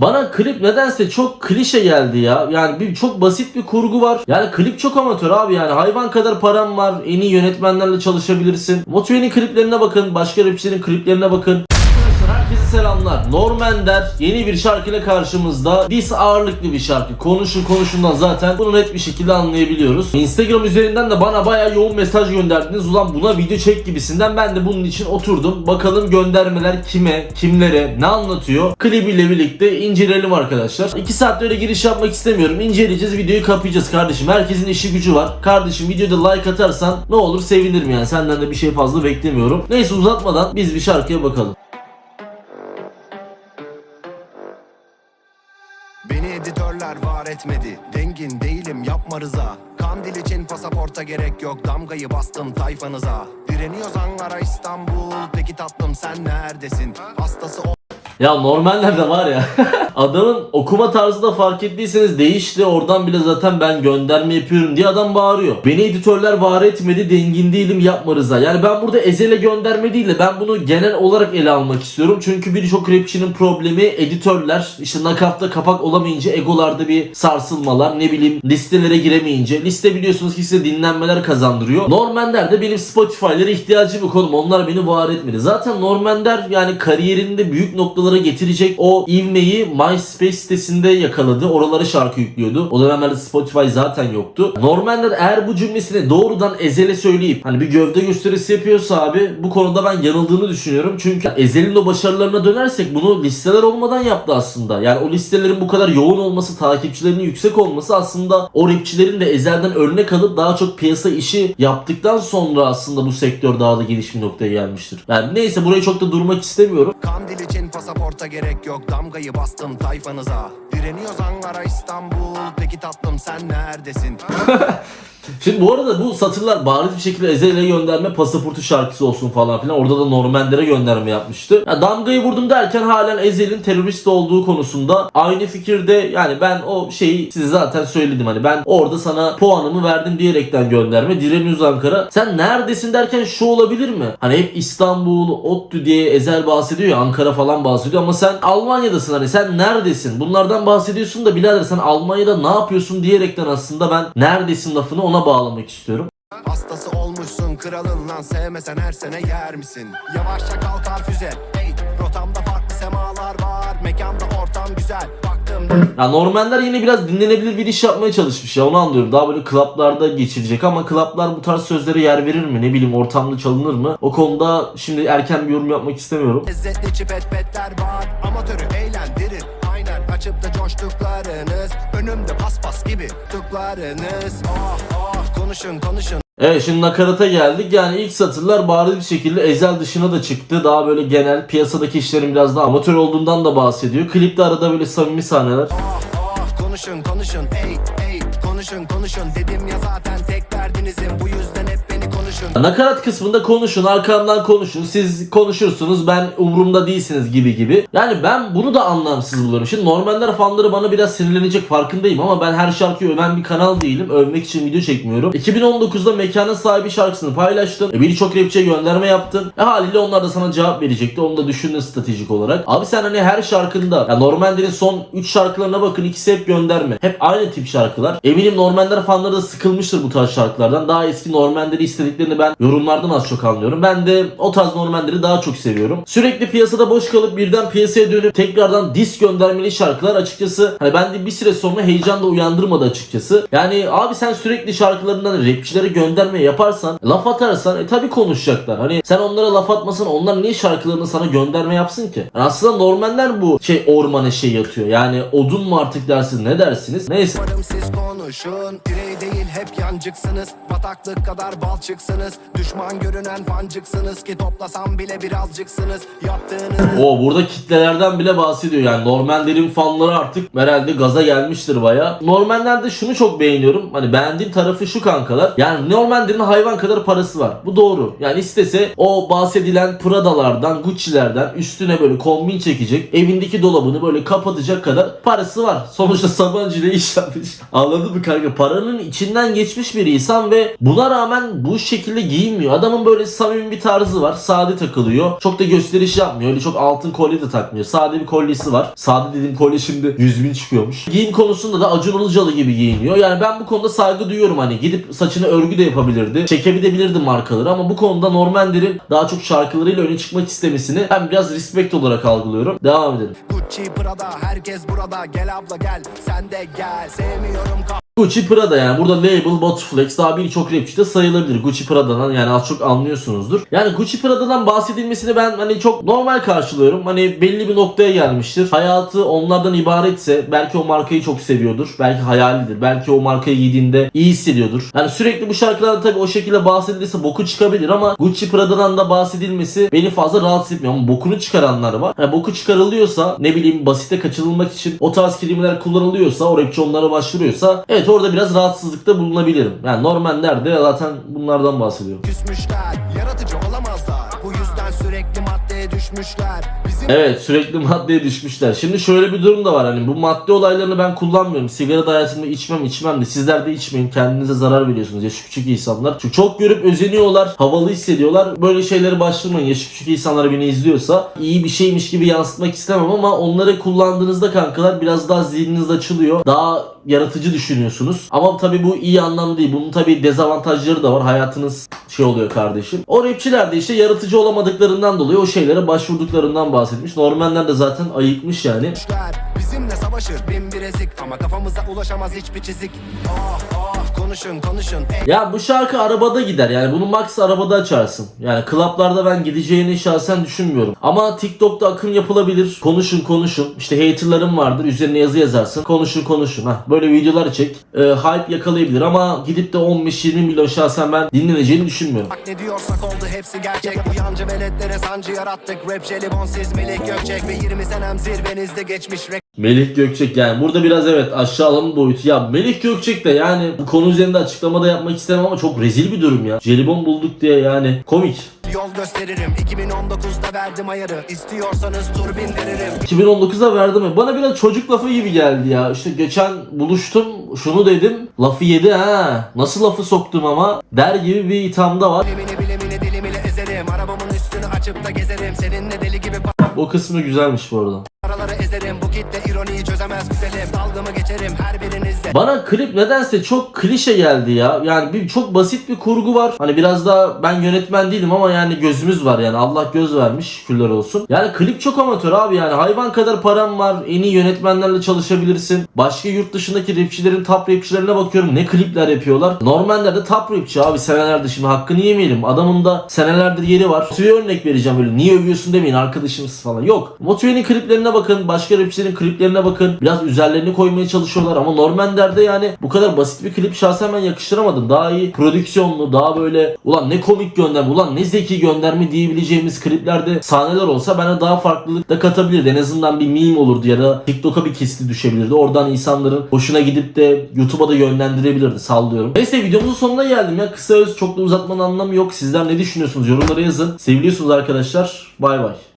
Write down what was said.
Bana klip nedense çok klişe geldi ya. Yani bir çok basit bir kurgu var. Yani klip çok amatör abi yani. Hayvan kadar param var. En iyi yönetmenlerle çalışabilirsin. Motive'nin kliplerine bakın. Başka rapçilerin kliplerine bakın. Selamlar. Normender yeni bir şarkıyla karşımızda. Dis ağırlıklı bir şarkı. Konuşun konuşundan zaten bunu net bir şekilde anlayabiliyoruz. Instagram üzerinden de bana bayağı yoğun mesaj gönderdiniz. Ulan buna video çek gibisinden ben de bunun için oturdum. Bakalım göndermeler kime, kimlere, ne anlatıyor? Klibiyle birlikte inceleyelim arkadaşlar. 2 saat öyle giriş yapmak istemiyorum. İnceleyeceğiz, videoyu kapayacağız kardeşim. Herkesin işi gücü var. Kardeşim videoda like atarsan ne olur sevinirim yani. Senden de bir şey fazla beklemiyorum. Neyse uzatmadan biz bir şarkıya bakalım. Editörler var etmedi Dengin değilim yapma rıza. Kandil için pasaporta gerek yok Damgayı bastım tayfanıza. Direniyoruz Ankara İstanbul Peki tatlım sen neredesin? Hastası o Ya normallerde var ya adamın okuma tarzı da fark ettiyseniz değişti oradan bile zaten ben gönderme yapıyorum diye adam bağırıyor. Beni editörler var etmedi dengin değilim yapma Rıza. Yani ben burada ezele gönderme değil de ben bunu genel olarak ele almak istiyorum. Çünkü birçok rapçinin problemi editörler işte nakafta kapak olamayınca egolarda bir sarsılmalar ne bileyim listelere giremeyince. Liste biliyorsunuz ki size dinlenmeler kazandırıyor. Normender de benim Spotify'lara ihtiyacı bir konum. Onlar beni var etmedi. Zaten Normender yani kariyerinde büyük noktalara getirecek o ivmeyi MySpace sitesinde yakaladı. Oralara şarkı yüklüyordu. O dönemlerde Spotify zaten yoktu. Normender eğer bu cümlesini doğrudan Ezel'e söyleyip hani bir gövde gösterisi yapıyorsa abi bu konuda ben yanıldığını düşünüyorum. Çünkü Ezel'in o başarılarına dönersek bunu listeler olmadan yaptı aslında. Yani o listelerin bu kadar yoğun olması, takipçilerinin yüksek olması aslında o rapçilerin de Ezel'den örnek alıp daha çok piyasa işi yaptıktan sonra aslında bu sektör daha da geniş bir noktaya gelmiştir. Yani neyse burayı çok da durmak istemiyorum. Kandil için pasaporta gerek yok Damgayı bastım tayfanıza. Direniyoruz Ankara İstanbul. Peki tatlım sen neredesin Şimdi bu arada bu satırlar bariz bir şekilde Ezel'e gönderme pasaportu şarkısı olsun falan filan. Orada da Normander'e gönderme yapmıştı. Ya damgayı vurdum derken halen Ezel'in terörist olduğu konusunda aynı fikirde yani ben o şeyi size zaten söyledim hani ben orada sana puanımı verdim diyerekten gönderme. Direniyoruz Ankara. Sen neredesin derken şu olabilir mi? Hani hep İstanbul, ODTÜ diye Ezel bahsediyor ya Ankara falan bahsediyor ama sen Almanya'dasın hani sen neredesin? Bunlardan bahsediyorsun da birader sen Almanya'da ne yapıyorsun diyerekten aslında ben neredesin lafını ona bağlamak istiyorum. Hastası olmuşsun kralından Sevmesen her sene yer misin Yavaşça kalkar füze Hey rotamda farklı semalar var Mekanda ortam güzel Baktım Ya Normanler yine biraz dinlenebilir bir iş yapmaya çalışmış ya onu anlıyorum. Daha böyle klaplarda geçirecek ama klaplar bu tarz sözlere yer verir mi? Ne bileyim ortamda çalınır mı? O konuda şimdi erken bir yorum yapmak istemiyorum. Lezzetli çipet petler var Amatörü eğlendirir Aynen açıp da coştuklarınız Önümde paspas gibi Tıklarınız Oh oh konuşun konuşun Evet şimdi nakarata geldik. Yani ilk satırlar bariz bir şekilde ezel dışına da çıktı. Daha böyle genel piyasadaki işlerin biraz daha amatör olduğundan da bahsediyor. Klipte arada böyle samimi sahneler. Oh oh konuşun konuşun Ey ey konuşun konuşun Dedim ya zaten tek derdinizin Bu yüzden hep konuşun Nakarat kısmında konuşun, arkamdan konuşun. Siz konuşursunuz, ben umurumda değilsiniz gibi gibi. Yani ben bunu da anlamsız buluyorum. Şimdi Normaller fanları bana biraz sinirlenecek farkındayım ama ben her şarkıyı öven bir kanal değilim. Övmek için video çekmiyorum. 2019'da Mekanın Sahibi şarkısını paylaştın. E, Birçok rapçiye gönderme yaptın. E haliyle onlar da sana cevap verecekti. Onu da düşündün stratejik olarak. Abi sen hani her şarkında ya Normallerin son 3 şarkılarına bakın ikisi hep gönderme. Hep aynı tip şarkılar. Eminim Normaller fanları da sıkılmıştır bu tarz şarkılardan. Daha eski Normalleri istediklerini ben yorumlardan az çok anlıyorum. Ben de o tarz Normalleri daha çok seviyorum. Sürekli piyasada boş kalıp birden piyasaya dönüp tekrardan disk göndermeli şarkılar açıkçası hani bende bir süre sonra heyecan da uyandırmadı açıkçası. Yani abi sen sürekli şarkılarından rapçilere gönderme yaparsan laf atarsan e tabi konuşacaklar. Hani sen onlara laf atmasan onlar niye şarkılarını sana gönderme yapsın ki? Yani aslında normaller bu şey ormana şey yatıyor. Yani odun mu artık dersiniz ne dersiniz? Neyse. Siz konuşun değil hep yancıksınız Bataklık kadar balçıksınız Düşman görünen fancıksınız Ki toplasam bile birazcıksınız Yaptığınız O burada kitlelerden bile bahsediyor yani Normanlerin fanları artık herhalde gaza gelmiştir baya. Normanlerde şunu çok beğeniyorum. Hani beğendiğim tarafı şu kankalar. Yani Normanlerin hayvan kadar parası var. Bu doğru. Yani istese o bahsedilen Prada'lardan, Gucci'lerden üstüne böyle kombin çekecek. Evindeki dolabını böyle kapatacak kadar parası var. Sonuçta Sabancı ile iş yapmış. Anladın mı kanka? Paranın içinden geçmiş bir insan ve buna rağmen bu şekilde giyinmiyor. Adamın böyle samimi bir tarzı var. Sade takılıyor. Çok da gösteriş yapmıyor. Öyle çok altın kolye de takmıyor. Sade bir kolyesi var. Sade dediğim kolye şimdi 100 bin çıkıyormuş. Giyim konusunda da Acun Ilıcalı gibi giyiniyor. Yani ben bu konuda saygı duyuyorum hani. Gidip saçını örgü de yapabilirdi. Çekebilirdi markaları ama bu konuda Normander'in daha çok şarkılarıyla öne çıkmak istemesini ben biraz respect olarak algılıyorum. Devam edelim. Gucci Prada herkes burada Gel abla gel sen de gel Sevmiyorum Gucci Prada yani burada label Botflex daha birçok rapçi de sayılabilir. Gucci Prada'dan yani az çok anlıyorsunuzdur. Yani Gucci Prada'dan bahsedilmesini ben hani çok normal karşılıyorum. Hani belli bir noktaya gelmiştir. Hayatı onlardan ibaretse belki o markayı çok seviyordur. Belki hayalidir. Belki o markayı giydiğinde iyi hissediyordur. Yani sürekli bu şarkılarda tabii o şekilde bahsedilirse boku çıkabilir ama Gucci Prada'dan da bahsedilmesi beni fazla rahatsız etmiyor. Ama bokunu çıkaranlar var. Yani boku çıkarılıyorsa ne bileyim basite kaçırılmak için o tarz kelimeler kullanılıyorsa o rapçi onlara başvuruyorsa evet orada biraz rahatsızlıkta bulunabilirim. Yani Normanler de zaten bunlardan bahsediyorum. küsmüşler Yaratıcı olamazlar Bu yüzden sürekli maddeye düşmüşler Bizim Evet sürekli maddeye düşmüşler. Şimdi şöyle bir durum da var hani bu madde olaylarını ben kullanmıyorum. Sigara da hayatımda içmem içmem de sizler de içmeyin. Kendinize zarar veriyorsunuz yaşı küçük insanlar. Çünkü çok görüp özeniyorlar. Havalı hissediyorlar. Böyle şeylere başvurmayın. Yaşı küçük insanlar beni izliyorsa iyi bir şeymiş gibi yansıtmak istemem ama onları kullandığınızda kankalar biraz daha zihniniz açılıyor. Daha yaratıcı düşünüyorsunuz. Ama tabii bu iyi anlamda değil. Bunun tabii dezavantajları da var. Hayatınız şey oluyor kardeşim. O rapçiler de işte yaratıcı olamadıklarından dolayı o şeylere başvurduklarından bahsetmiş. Normanler de zaten ayıkmış yani. Bizimle savaşır bin bir ezik Ama kafamıza ulaşamaz hiçbir çizik Ah ah konuşun konuşun Ya bu şarkı arabada gider yani bunu max arabada açarsın. Yani klaplarda ben gideceğini şahsen düşünmüyorum. Ama TikTok'ta akım yapılabilir. Konuşun konuşun. İşte haterlarım vardır. Üzerine yazı yazarsın. Konuşun konuşun. Hah, böyle videolar çek. Ee, hype yakalayabilir ama gidip de 15-20 milyon şahsen ben dinleneceğini düşünmüyorum. Bak ne diyorsak oldu hepsi gerçek Bu yancı veletlere sancı yarattık Rap jelibon siz Melih Gökçek Ve 20 senem zirvenizde geçmiş Melih Gökçek yani burada biraz evet aşağılama boyutu. Ya Melih Gökçek de yani bu konu üzerinde açıklama da yapmak istemem ama çok rezil bir durum ya. Jelibon bulduk diye yani komik. Yol gösteririm 2019'da verdim ayarı İstiyorsanız tur bindiririm 2019'da verdim mi? Bana biraz çocuk lafı gibi geldi ya. İşte geçen buluştum şunu dedim. Lafı yedi ha. Nasıl lafı soktum ama der gibi bir ithamda var. Bilimini bilimini dilimini ezerim Arabamın üstünü açıp da gezerim Seninle deli gibi O kısmı güzelmiş bu arada. Bu kitle ironiyi çözemez güzelim. Dalgımı geçerim? Her birinizde Bana klip nedense çok klişe geldi ya. Yani bir çok basit bir kurgu var. Hani biraz daha ben yönetmen değilim ama yani gözümüz var yani. Allah göz vermiş şükürler olsun. Yani klip çok amatör abi yani. Hayvan kadar param var. En iyi yönetmenlerle çalışabilirsin. Başka yurt dışındaki rapçilerin top rapçilerine bakıyorum. Ne klipler yapıyorlar. Normaller de top rapçi abi senelerdir şimdi hakkını yemeyelim. Adamın da senelerdir yeri var. Motive örnek vereceğim böyle. Niye övüyorsun demeyin arkadaşımız falan. Yok. Motive'nin kliplerine bakın. Başka rapçilerin kliplerine bakın. Biraz üzerlerini koymaya çalışıyorlar ama Normander'de yani bu kadar basit bir klip şahsen ben yakıştıramadım. Daha iyi prodüksiyonlu, daha böyle ulan ne komik gönderme, ulan ne zeki gönderme diyebileceğimiz kliplerde sahneler olsa bana daha farklılık da katabilirdi. En azından bir meme olurdu ya da TikTok'a bir kesiti düşebilirdi. Oradan insanların hoşuna gidip de YouTube'a da yönlendirebilirdi sallıyorum. Neyse videomuzun sonuna geldim ya. Kısa öz çok da uzatmanın anlamı yok. Sizler ne düşünüyorsunuz? Yorumlara yazın. Seviliyorsunuz arkadaşlar. Bay bay.